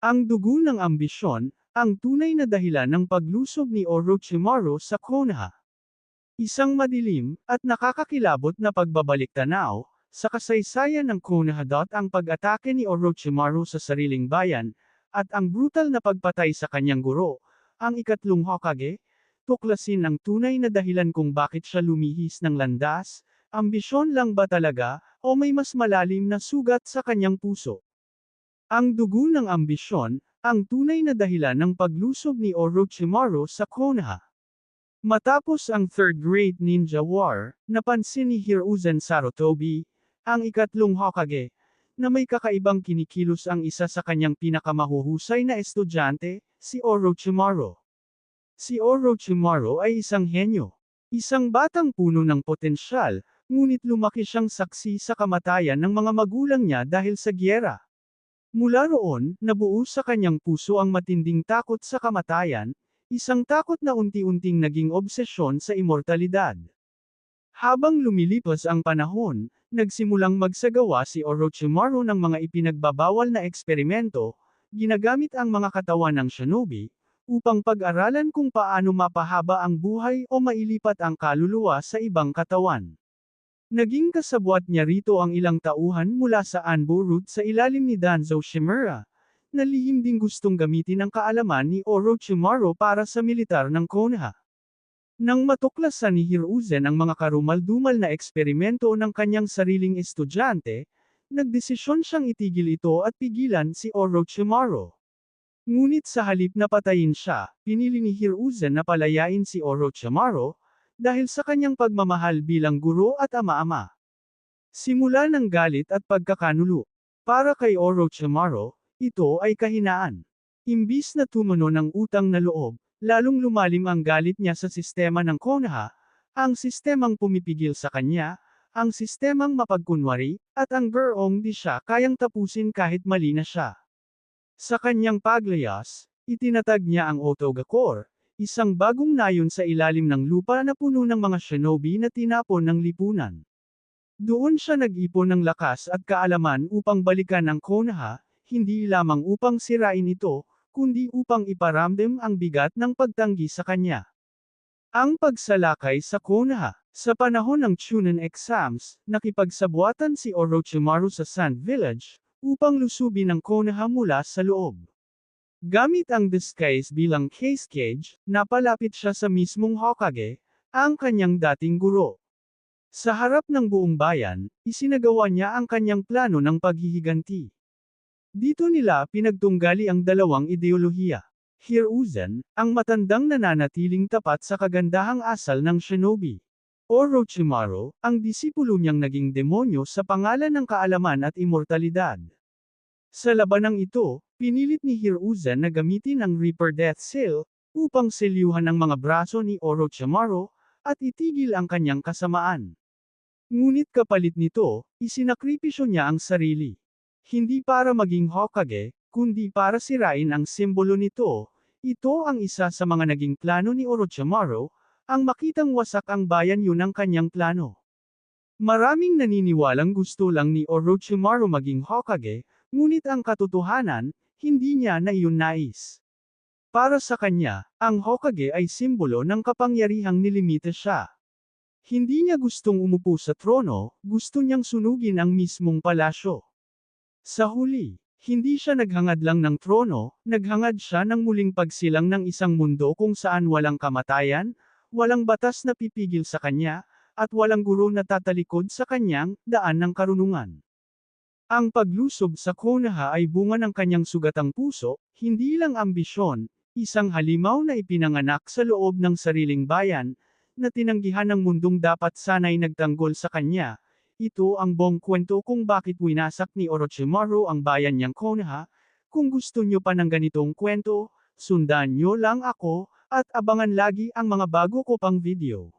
Ang dugo ng ambisyon, ang tunay na dahilan ng paglusob ni Orochimaru sa Konoha. Isang madilim, at nakakakilabot na pagbabalik tanaw, sa kasaysayan ng Konoha. Ang pag-atake ni Orochimaru sa sariling bayan, at ang brutal na pagpatay sa kanyang guro, ang ikatlong Hokage, tuklasin ang tunay na dahilan kung bakit siya lumihis ng landas, ambisyon lang ba talaga, o may mas malalim na sugat sa kanyang puso. Ang dugo ng ambisyon, ang tunay na dahilan ng paglusob ni Orochimaru sa Konoha. Matapos ang Third Great Ninja War, napansin ni Hiruzen Sarutobi, ang ikatlong Hokage, na may kakaibang kinikilos ang isa sa kanyang pinakamahuhusay na estudyante, si Orochimaru. Si Orochimaru ay isang henyo. Isang batang puno ng potensyal, ngunit lumaki siyang saksi sa kamatayan ng mga magulang niya dahil sa gyera. Mula roon, nabuo sa kanyang puso ang matinding takot sa kamatayan, isang takot na unti-unting naging obsesyon sa immortalidad. Habang lumilipas ang panahon, nagsimulang magsagawa si Orochimaru ng mga ipinagbabawal na eksperimento, ginagamit ang mga katawan ng shinobi, upang pag-aralan kung paano mapahaba ang buhay o mailipat ang kaluluwa sa ibang katawan. Naging kasabwat niya rito ang ilang tauhan mula sa Anbo Route sa ilalim ni Danzo Shimura, na lihim ding gustong gamitin ang kaalaman ni Orochimaru para sa militar ng Konoha. Nang matuklasan ni Hiruzen ang mga karumaldumal na eksperimento ng kanyang sariling estudyante, nagdesisyon siyang itigil ito at pigilan si Orochimaru. Ngunit sa halip na patayin siya, pinili ni Hiruzen na palayain si Orochimaru, dahil sa kanyang pagmamahal bilang guro at ama-ama. Simula ng galit at pagkakanulo. Para kay Orochimaru, ito ay kahinaan. Imbis na tumuno ng utang na loob, lalong lumalim ang galit niya sa sistema ng Konoha, ang sistemang pumipigil sa kanya, ang sistemang mapagkunwari, at ang gerong di siya kayang tapusin kahit mali na siya. Sa kanyang paglayas, itinatag niya ang Otogakor, Isang bagong nayon sa ilalim ng lupa na puno ng mga shinobi na tinapon ng lipunan. Doon siya nag-ipon ng lakas at kaalaman upang balikan ang Konoha, hindi lamang upang sirain ito, kundi upang iparamdam ang bigat ng pagtanggi sa kanya. Ang pagsalakay sa Konoha. Sa panahon ng Chunin exams, nakipagsabuatan si Orochimaru sa Sand Village, upang lusubin ang Konoha mula sa loob. Gamit ang disguise bilang case cage, napalapit siya sa mismong Hokage, ang kanyang dating guro. Sa harap ng buong bayan, isinagawa niya ang kanyang plano ng paghihiganti. Dito nila pinagtunggali ang dalawang ideolohiya. Hiruzen, ang matandang nananatiling tapat sa kagandahang asal ng shinobi. Orochimaru, ang disipulo niyang naging demonyo sa pangalan ng kaalaman at immortalidad. Sa labanang ito, pinilit ni Hiruzen na gamitin ang Reaper Death Seal, upang selyuhan ang mga braso ni Orochimaru, at itigil ang kanyang kasamaan. Ngunit kapalit nito, isinakripisyo niya ang sarili. Hindi para maging Hokage, kundi para sirain ang simbolo nito, ito ang isa sa mga naging plano ni Orochimaru, ang makitang wasak ang bayan yun ang kanyang plano. Maraming naniniwalang gusto lang ni Orochimaru maging Hokage, Ngunit ang katotohanan, hindi niya na iyon nais. Para sa kanya, ang Hokage ay simbolo ng kapangyarihang nilimita siya. Hindi niya gustong umupo sa trono, gusto niyang sunugin ang mismong palasyo. Sa huli, hindi siya naghangad lang ng trono, naghangad siya ng muling pagsilang ng isang mundo kung saan walang kamatayan, walang batas na pipigil sa kanya, at walang guro na tatalikod sa kanyang daan ng karunungan. Ang paglusob sa Konoha ay bunga ng kanyang sugatang puso, hindi lang ambisyon, isang halimaw na ipinanganak sa loob ng sariling bayan, na tinanggihan ng mundong dapat sanay nagtanggol sa kanya. Ito ang buong kwento kung bakit winasak ni Orochimaru ang bayan niyang Konoha. Kung gusto nyo pa ng ganitong kwento, sundan nyo lang ako, at abangan lagi ang mga bago ko pang video.